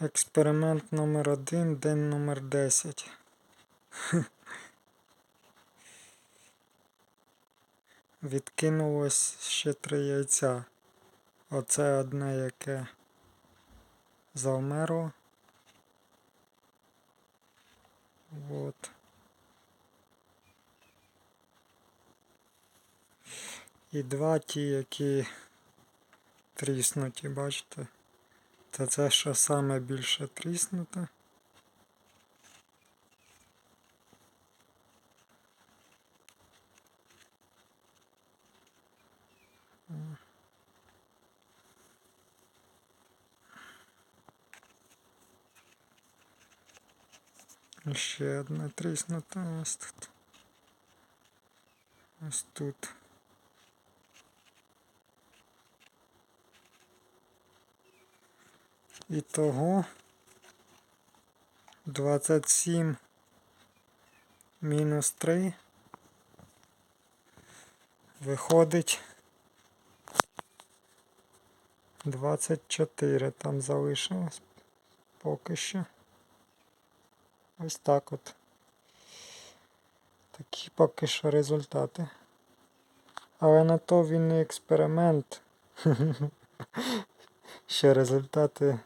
Експеримент номер один, день номер 10. Відкинулось ще три яйця. Оце одне, яке завмерло. Вот. І два ті, які тріснуті, бачите? Це це, що саме більше тріснуте. Ще одне тріснуте ось тут. Ось тут. Ітого 27 мінус 3 виходить 24 там залишилось поки що. Ось так от. Такі поки що результати. Але на то він не експеримент. Ще результати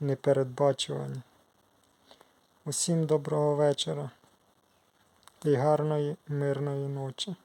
непередбачувані. Усім доброго вечора і гарної мирної ночі.